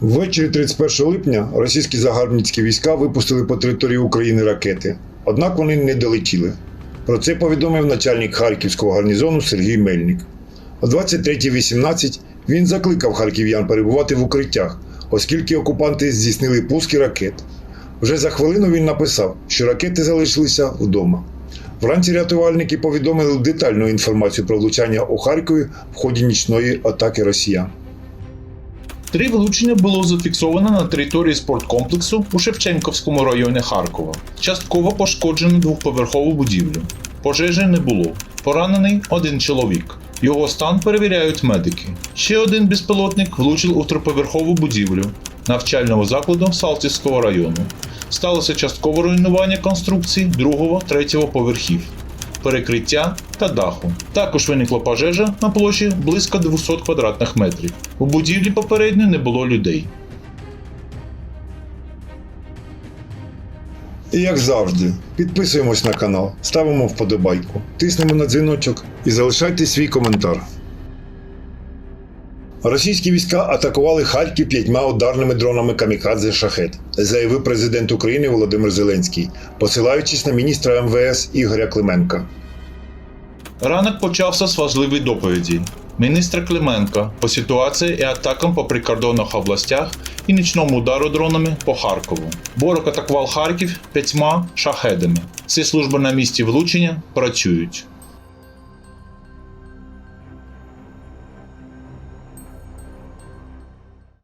Ввечері 31 липня російські загарбницькі війська випустили по території України ракети, однак вони не долетіли. Про це повідомив начальник Харківського гарнізону Сергій Мельник. О 23.18 він закликав харків'ян перебувати в укриттях, оскільки окупанти здійснили пуски ракет. Вже за хвилину він написав, що ракети залишилися вдома. Вранці рятувальники повідомили детальну інформацію про влучання у Харкові в ході нічної атаки росіян. Три влучення було зафіксовано на території спорткомплексу у Шевченківському районі Харкова. Частково пошкоджено двохповерхову будівлю. Пожежі не було. Поранений один чоловік. Його стан перевіряють медики. Ще один безпілотник влучив у триповерхову будівлю навчального закладу Салтівського району. Сталося часткове руйнування конструкцій другого, третього поверхів, перекриття та даху. Також виникла пожежа на площі близько 200 квадратних метрів. У будівлі попередньо не було людей. І як завжди, підписуємось на канал, ставимо вподобайку, тиснемо на дзвіночок і залишайте свій коментар. Російські війська атакували Харків п'ятьма ударними дронами камікадзе шахет, заявив президент України Володимир Зеленський, посилаючись на міністра МВС Ігоря Клименка. Ранок почався з важливої доповіді. Міністра Клименка по ситуації і атакам по прикордонних областях і нічному удару дронами по Харкову. Ворог атакував Харків п'ятьма шахедами. Всі служби на місці влучення працюють.